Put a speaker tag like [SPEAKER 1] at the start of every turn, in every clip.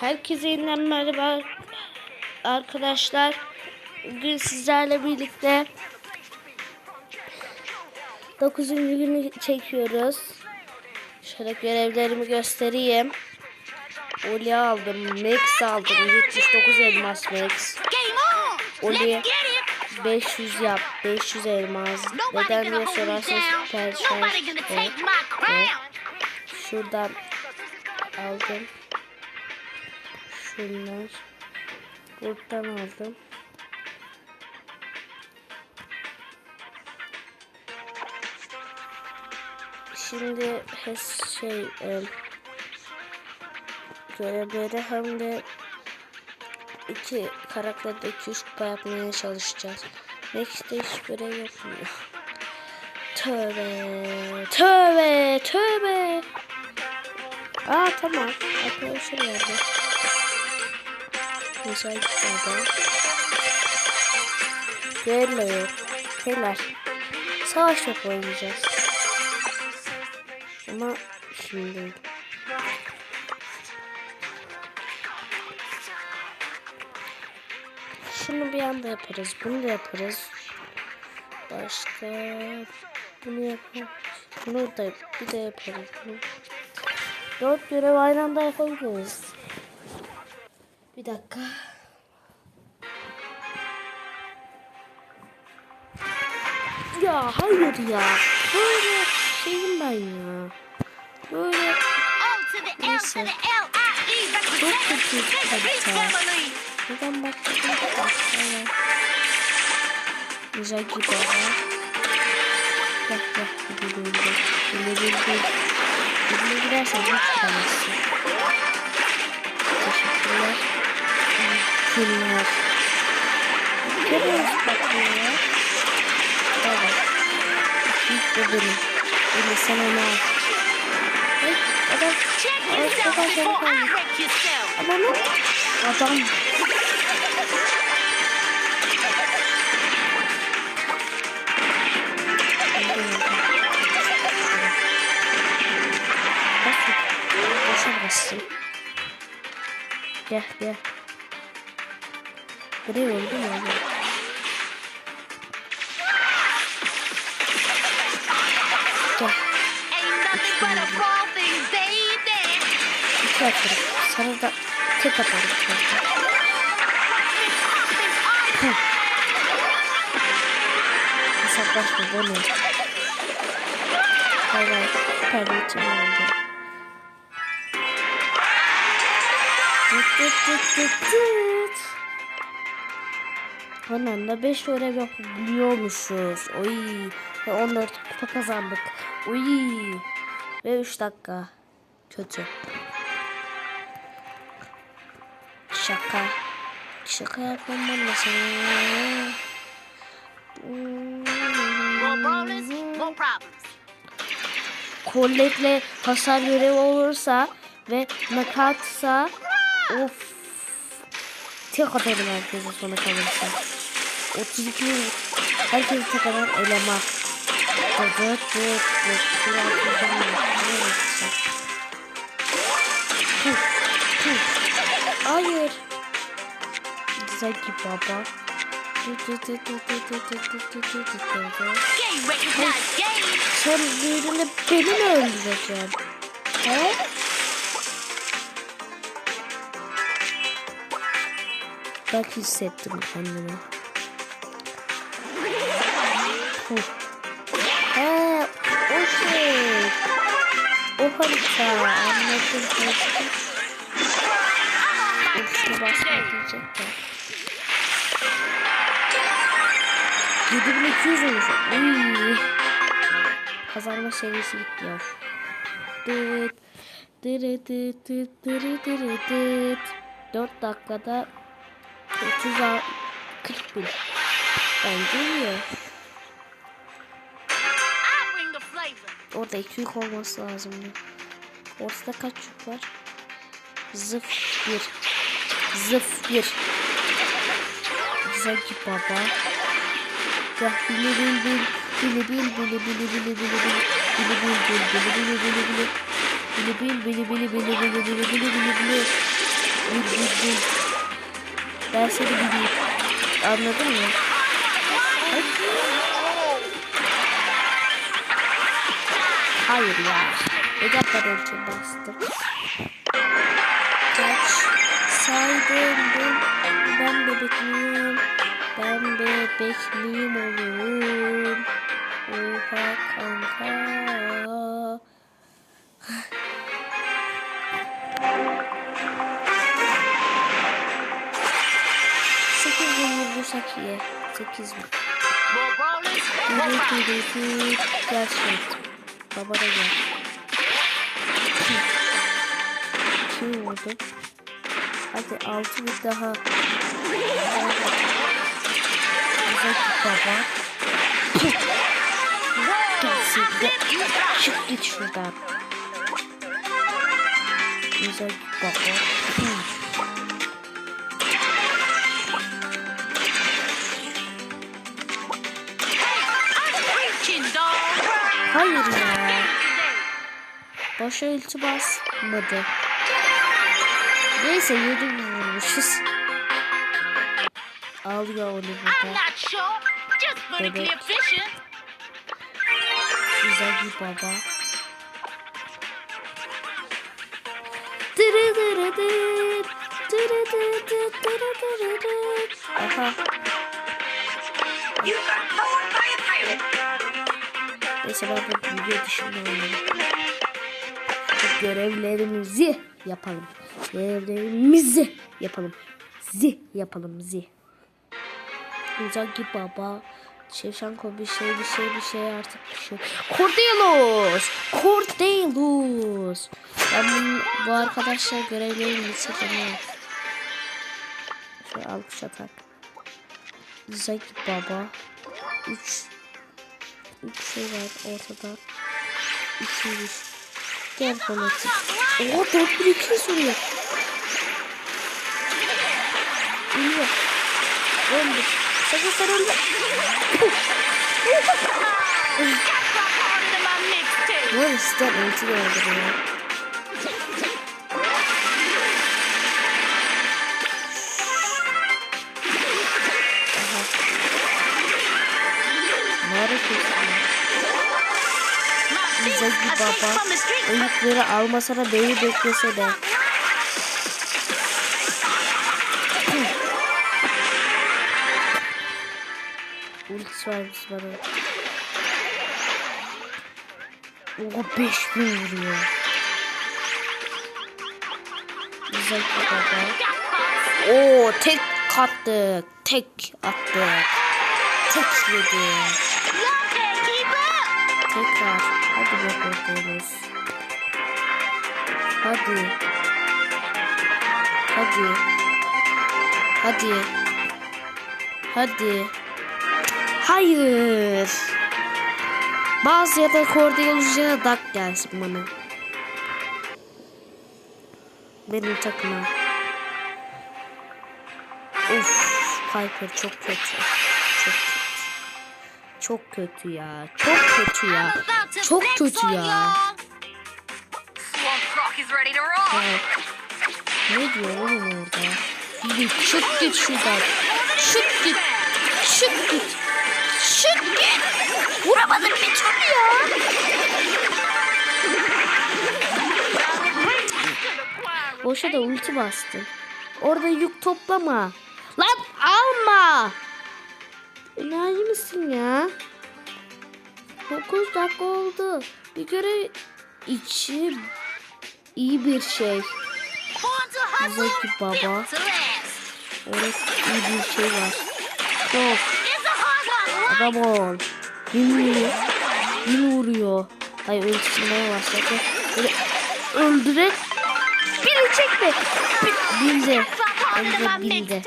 [SPEAKER 1] Herkese yeniden merhaba arkadaşlar. Bugün sizlerle birlikte 9. günü çekiyoruz. Şöyle görevlerimi göstereyim. Oli aldım, Max aldım, 79 elmas Max. Oli
[SPEAKER 2] Let's get it!
[SPEAKER 1] 500 yap, 500 elmas. Neden diye sorarsanız süper
[SPEAKER 2] crown.
[SPEAKER 1] Şuradan aldım. Şunlar. Buradan aldım. Şimdi hes şey e, görevleri hem de iki karakterde iki üç kupa yapmaya çalışacağız. Max'te hiç görev yapmıyor. Tövbe, tövbe, tövbe. Aa tamam. Arkadaşlar nerede? Güzel. Değerle yok. Beyler. Savaş top oynayacağız. Ama şimdi. Şunu bir anda yaparız. Bunu da yaparız. Başka bunu yaparız. Bunu da bir de yaparız. Bunu. Dört görev aynı anda yapabiliriz. Bir dakika. Ya hayır ya. Böyle şeyim ben ya. Böyle neyse. Çok kötü
[SPEAKER 2] hatta.
[SPEAKER 1] Neden baktım? Evet. Güzel gibi ama. Bak bak gibi döndü. Böyle bir bir. Böyle gidersen hiç kalmasın. Teşekkürler. Filmler. Görüyoruz bakıyor. Evet. İlk bölüm. Öyle sen onu al. Evet, adam. Evet, adam seni
[SPEAKER 2] koydu. Ama
[SPEAKER 1] ne? Adam. Başa bastım. Gel gel. Buraya öldü mü? Gel. İki da tek atarım. Hesaplaşma böyle. Bay bay. Perde için oldu. Tut tut tut tut tut. Anan da 5 görev yapabiliyormuşuz. Oy. Ve 14 kupa kazandık. Oy. Ve 3 dakika. Kötü. Şaka. Şaka yapmam ben de sana. Kolletle hasar görevi olursa ve nakatsa of tek atarım herkese sona kalırsa. 32 herkes kadar elema. Evet, evet, evet. Hayır. Zeki baba. Sen birini beni mi öldüreceksin? He? Bak hissettim kendimi. Huh. He, o şey. O harita. Anladım. Geçtim. Üstüne basma diyecek de. 7200 olmuş. Uy. Kazanma serisi gitti ya. Dıt. Dırı dıt dıt dırı dırı dıt. 4 dakikada 30 a- 40 bin. Bence iyi. Orada 2 yük olması lazımdı. Ortada kaç yük var? Zıf 1. Zıf 1. Güzel ki baba. Ya bili bil bil. Bili bil bili bili bili bili bil. Bili bil bil bili bili bili bili. Bili bil bili bili bili bili bili bili bili bili. Bil bil bil. Ben seni bileyim. Anladın mı? Hayır ya. Neden ben önce bastım? Kaç saydım ben, ben bebek miyim? Ben bebek miyim oğlum? Oha kanka. Sekiz bin vurursak iyi. Sekiz bin. Yürü yürü yürü. Şimdi. Baba da gel. Kim vurdu? Hadi altı bir daha. Güzel baba. Gel. Çık git şuradan. Güzel baba. Hayır ya. Boşa ulti basmadı. Neyse yedi vurmuşuz. Alıyor onu
[SPEAKER 2] I'm
[SPEAKER 1] burada. Bebek. Güzel bir baba. Dırı Ben bu video dışında oynayayım. Şu Görevlerimizi yapalım. Görevlerimizi yapalım. Zi yapalım zi. Uzaki baba. Şevşenko bir şey bir şey bir şey artık bir şey. Cordelos! Cordelos! Ben bunu, bu arkadaşlar görevlerini listelemiyorum. Şöyle alkış atak. Zaki baba. 3 3 şey var ortada. 2 1 Gel fanatik. Oha 4200 vuruyor. Ölüyor. Öldü. Sakın sen öldü. Bu arada sizden ulti de öldürüyor.
[SPEAKER 2] Escaped
[SPEAKER 1] baba. O yükleri almasana beni beklese de. Ultisi var biz bana. Oha 5000 vuruyor. Bir baba. Oo tek kattık. Tek attık. Tek yedik. Tekrar. Hadi bakıyoruz. Hadi. Hadi. Hadi. Hadi. Hayır. Bazı ya da Cordelos ya da Duck gelsin bana. Benim takıma. Of. Piper. Çok kötü. Çok kötü ya. Çok kötü ya. Çok kötü ya. Evet. Ne diyor oğlum orada? Git çık git şuradan. Çık git. Çık git. Çık git. Vuramadım bir türlü ya. Boşa da ulti bastı. Orada yük toplama. Lan alma. Enayi misin ya? 9 dakika oldu. Bir göre içi iyi bir şey. Zeki baba. Evet iyi bir şey var. Çok adam ol. Bin vuruyor. Hayır ölçülmeye başladı. Böyle öldürek. Bilecek mi? Bi- Bildi. Önce bildi.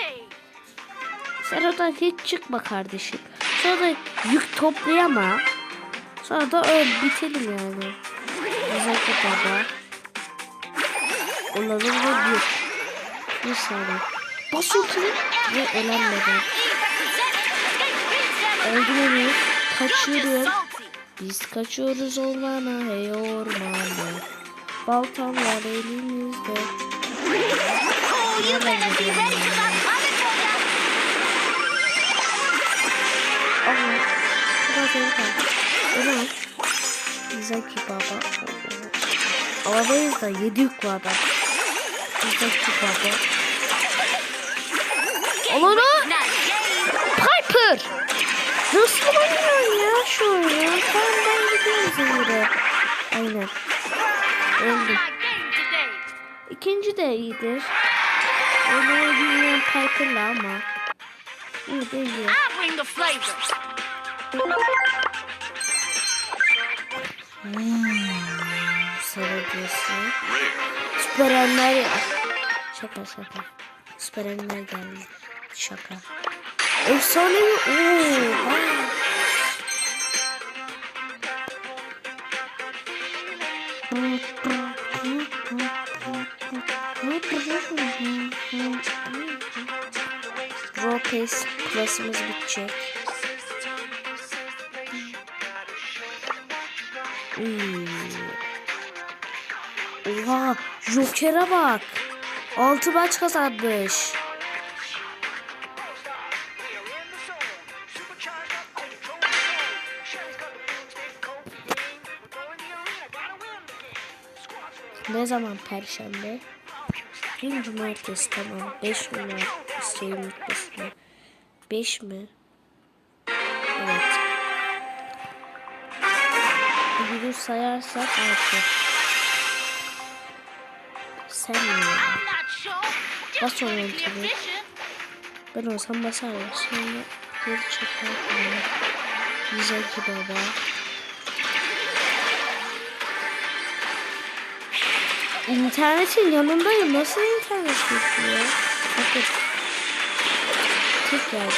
[SPEAKER 1] Sen oradan hiç çıkma kardeşim. Sonra da yük toplayama. Sonra da öl bitelim yani. Özellikle baba. Onların da bir. Bir saniye. Bas ultini ve elenmeden. Öldürüyoruz. Kaçıyoruz. Biz kaçıyoruz ormana hey ormana. Baltam var elimizde. Seni kaldı. Zaki baba. Havadayız da yedi yük var da. Zaki baba.
[SPEAKER 2] Game.
[SPEAKER 1] Piper. Nasıl oynuyorsun ya şu oyunu? Tamam ben gidiyorum Zehir'e. Aynen. Öldüm. İkinci de iyidir. Oynamayı bilmeyen Piper'la ama. İyi de iyi.
[SPEAKER 2] I bring the flavor.
[SPEAKER 1] Sarıcısı. Süper Enler. Şaka şaka. Süper Enler geldi. Şaka. Efsanevi. Oha. Ropex klasımız bitecek. Hmm. Oha Joker'e bak. 6 maç kazanmış. Ne zaman perşembe? Bugün cumartesi tamam. 5 numara isteğim bitmesine. 5 mi? Your
[SPEAKER 2] trying
[SPEAKER 1] name
[SPEAKER 2] to be
[SPEAKER 1] today?
[SPEAKER 2] efficient.
[SPEAKER 1] Ben olsam basarım. Sonra geri çekerdim. Güzel ki baba. İnternetin yanındayım. Nasıl internet geçiyor? Bakın. Tek geldi.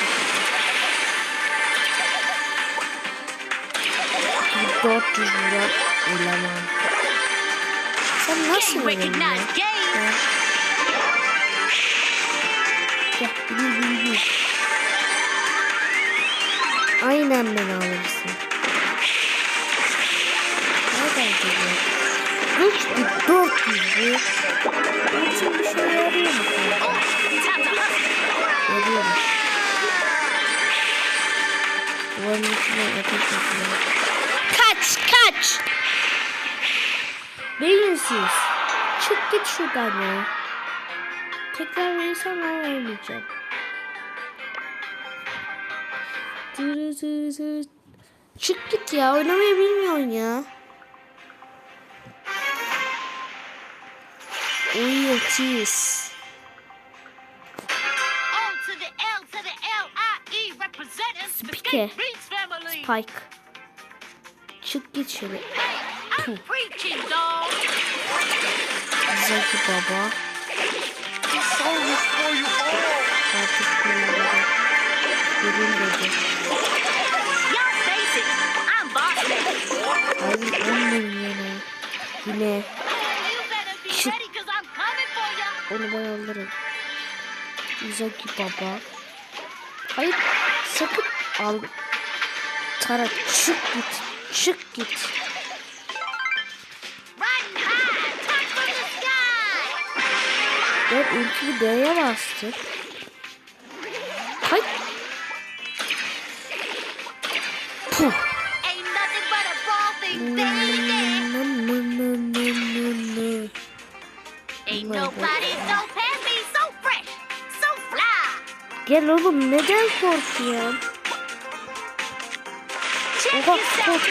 [SPEAKER 1] Bir 400 lira eleman. Sen nasıl bil. Aynen beni alırsın. Nereden geliyor? Güçlü 400'lü. Bunun için bir şey yarıyor mu?
[SPEAKER 2] Oh, time to hustle.
[SPEAKER 1] Yarıyor. Duvarın içine ateş ediyor. Kaç kaç! Beyinsiz. Çık git şuradan ya. Tekrar verirsen ben vermeyeceğim. Dırı dırı dırı. Çık git ya oynamayı bilmiyorsun ya. Uyuyor cheese.
[SPEAKER 2] The
[SPEAKER 1] Spike. Spike. Çık git şöyle. Yine
[SPEAKER 2] better be
[SPEAKER 1] Shit.
[SPEAKER 2] ready, cause I'm coming for ya.
[SPEAKER 1] onu ben alırım. Zeki baba. Hayır sakın al. Tara çık git. Çık git.
[SPEAKER 2] So happy, so fresh, so fly.
[SPEAKER 1] Gel oğlum neden korkuyorsun? Oha, kork-.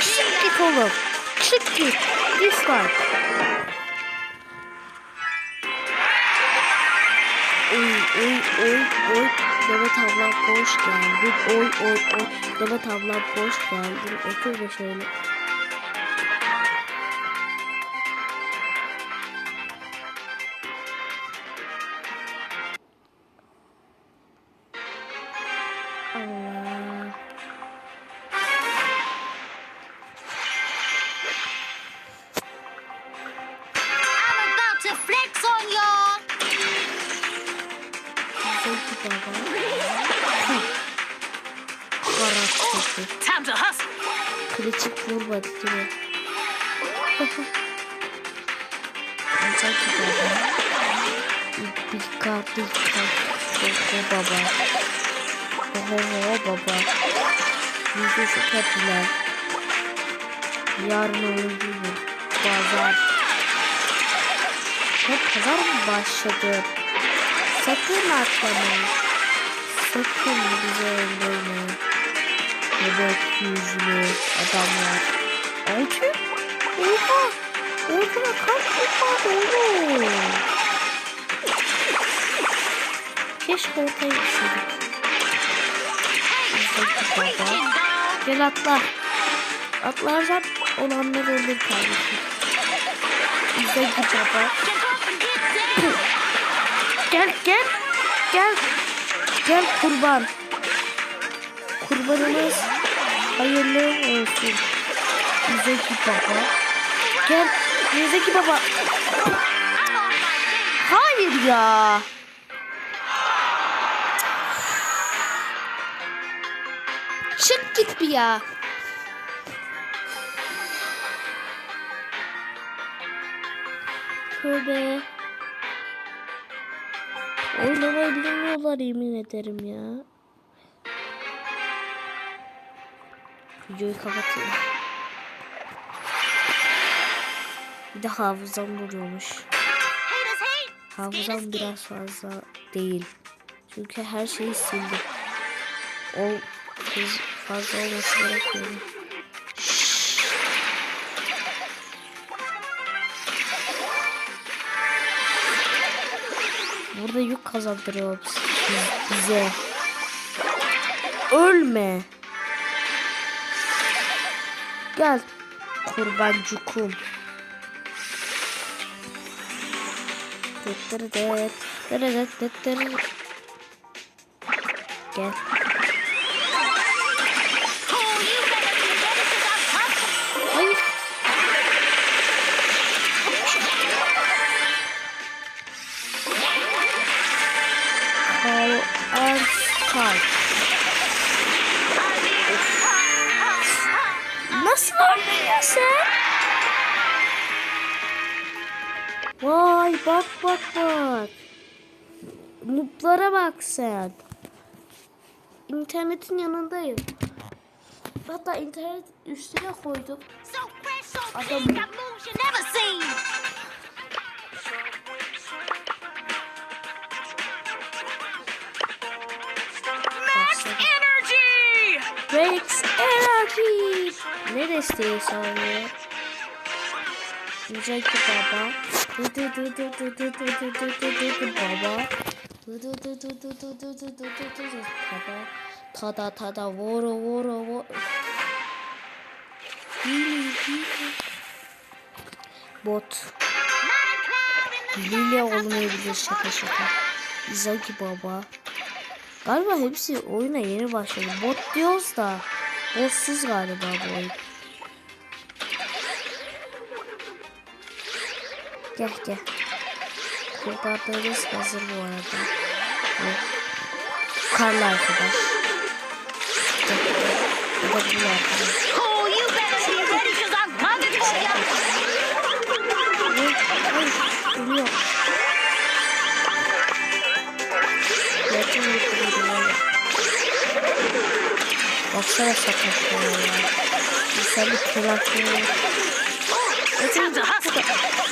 [SPEAKER 1] Çık git oğlum. Çık git. Dislike. Oy oy oy oy. Demet abla hoş geldin. Oy oy oy. Demet abla hoş geldin. Otur da şöyle. Baba. Oho baba. Yüzü şu köprüler. Yarın oyuncu bu. Pazar. Hep pazar mı başladı? Sakın atlamayın. Sakın bizi öldürmeyin. Bebek yüzlü adamlar. Altı? Oha! Orada kaç kupa dolu? Keşke ortaya gitseydik. Gel atla. Atlarsan olanlar olur kardeşim.
[SPEAKER 2] Bize git baba.
[SPEAKER 1] gel gel. Gel. Gel kurban. Kurbanımız hayırlı olsun. Bize git baba.
[SPEAKER 2] Gel. Bize git baba.
[SPEAKER 1] Hayır ya. Çık git bir ya. Tövbe. Oynamayı bilmiyorlar yemin ederim ya. Videoyu kapatayım. Bir de hafızam vuruyormuş. Hafızam biraz fazla değil. Çünkü her şeyi sildim. O hız fazla olması gerekiyor. Burada yük kazandırıyor biz- bize. Ölme. Gel tırıdıt, tıttırıdıt. Gel. Strike. Nasıl ya sen? Vay bak bak bak. Nuplara bak sen. İnternetin yanındayım. Hatta internet üstüne koydum.
[SPEAKER 2] So
[SPEAKER 1] kimseyi sağlıyor. Yiyecek baba. Dudu dudu dudu dudu dudu dudu baba. Dudu dudu dudu dudu dudu dudu baba. Tada tada voro voro voro. Bot. Lilya olmayabilir şaka şaka. Izaki baba. Galiba hepsi oyuna yeni başladı. Bot diyoruz da. Botsuz galiba bu oyun. Gel gel. Kurbanlarımız hazır bu arada. Evet. Karlı arkadaş. Gel. Bu da bunun arkadaş. Ölüyor. Yakın yıkılıyor. Baksana sakatlığa ya. İnsanlık kulaklığı. Ötüm de hasta.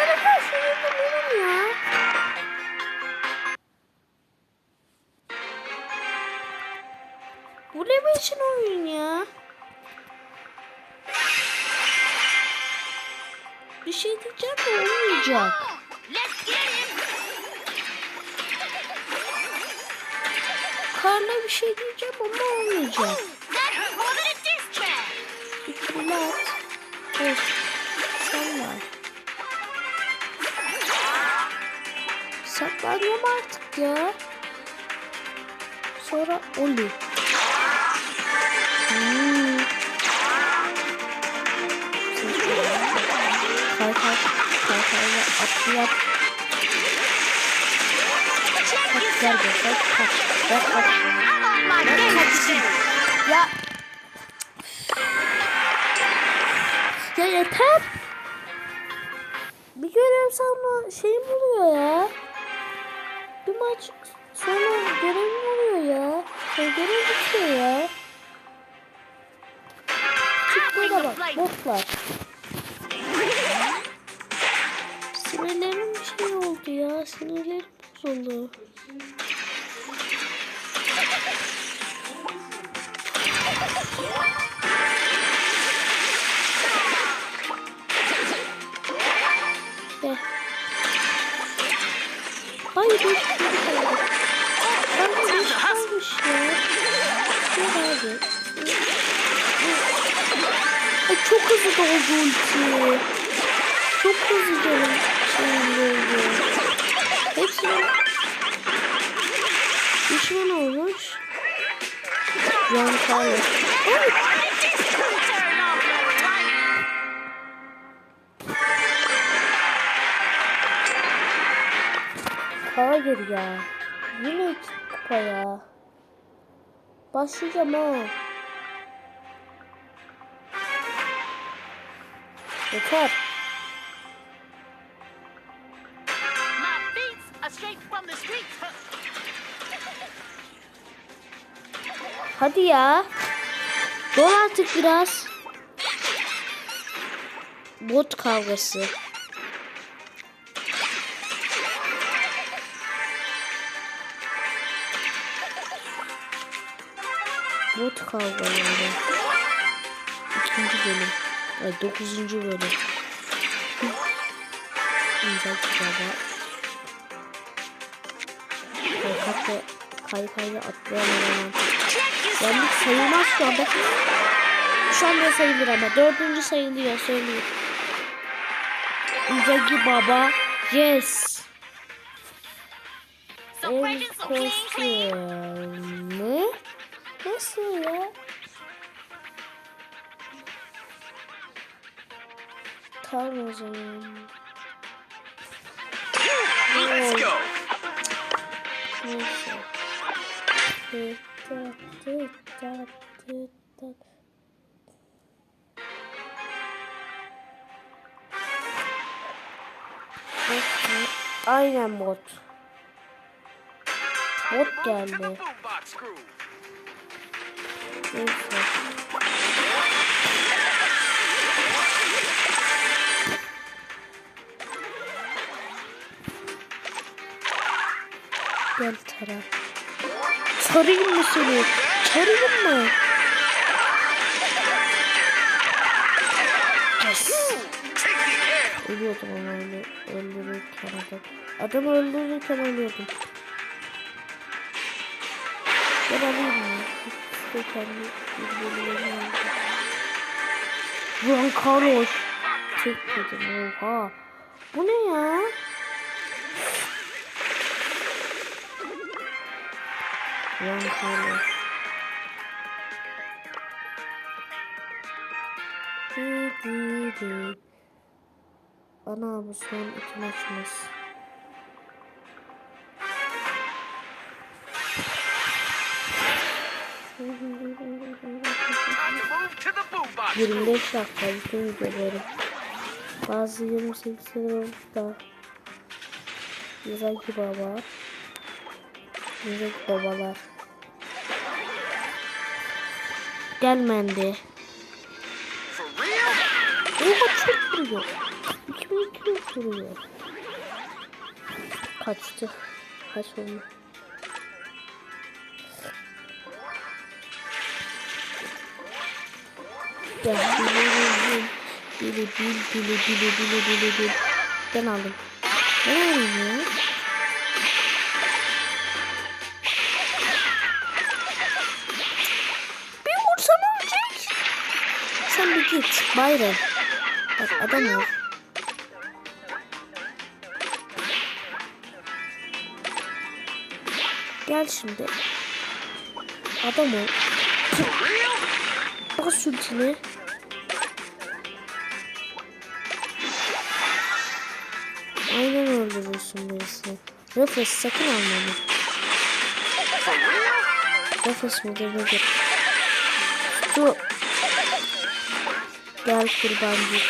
[SPEAKER 1] Botlara karşı yapamıyorum ya. Bu ne biçim oyun ya? Bir şey diyeceğim de olmayacak. Karla bir şey diyeceğim ama olmayacak.
[SPEAKER 2] That's more
[SPEAKER 1] Saklanıyorum artık ya. Sonra Oli. Hmm. Kalk kalk. Kalk kalk. Atlayıp.
[SPEAKER 2] Ya.
[SPEAKER 1] Ya yeter. Bir görevsel şeyim oluyor ya. Maç sonra görev oluyor ya? Şey görev bitiyor ya. Çık burada bak botlar. Sinirlerim bir şey oldu ya. Sinirlerim bozuldu. Hayır kalmış ya. Ay çok hızlı doldu ulti. Çok hızlı doldu. Hepsine düşman olmuş. Yan Carlos. Ay
[SPEAKER 2] Turn off your light.
[SPEAKER 1] Hayır ya. Yine iki kupa ya. Başlayacağım ha. Yeter. Hadi ya. Dol artık biraz. Bot kavgası. Bot kavgaları. İkinci bölüm. Ay dokuzuncu bölüm. Güzel kitaba. Kaykakla kaykayla atlayamıyorum. Yendik sayılmaz şu anda. Şu anda sayılır ama. Dördüncü sayılıyor söyleyeyim. Uzagi Baba. Yes. El
[SPEAKER 2] breaking
[SPEAKER 1] Nasıl ya? Tamam o zaman.
[SPEAKER 3] Let's go.
[SPEAKER 1] Neyse. Aynen bot. Bot geldi. Gel Tara. Sarayım mı seni? Sarayım mı? Yes. Ölüyordum ama öyle öldürürken adam. Adamı öldürürken ölüyordum. Ben alayım Juan Carlos. Tek dedim oha. Bu ne ya? Juan Carlos. Ana bu son iki maçımız. 25 dakika bütün videolarım. Bazı 28 da Güzelki baba. Güzelki babalar. Gelmendi. Oha çok vuruyor. 2200 vuruyor. Kaçtı. Kaç oldu? Gel. Bili bil bili bili bili bili bili bil. Ben aldım. Ben aldım ya. Bir vursam ölecek. Sen bir git. Bayram. Bak adam var. Gel şimdi. Adam ol. Bas ultini. Öldürürsün birisini. Refes sakın alma.
[SPEAKER 3] Real?
[SPEAKER 1] Refes mi demedir. Şu. Gel kurbancık.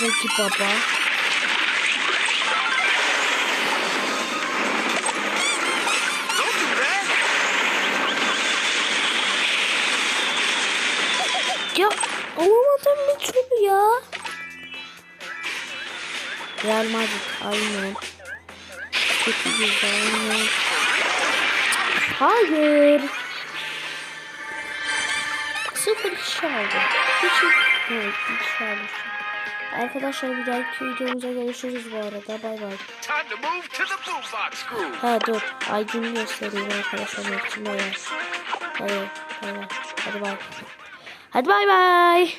[SPEAKER 1] Zeki baba.
[SPEAKER 3] Don't do that.
[SPEAKER 1] Ya alamadım bir türlü ya. Real Madrid aynen. Kötü güzel. Hayır. Sıfır kişi aldı. Hiç evet, hiç aldı. Arkadaşlar bir dahaki videomuza görüşürüz bu arada. Bay bay. Ha dur. Aydın'ı göstereyim arkadaşlar. Hadi bay bay. Hadi bay. Hadi bay bay.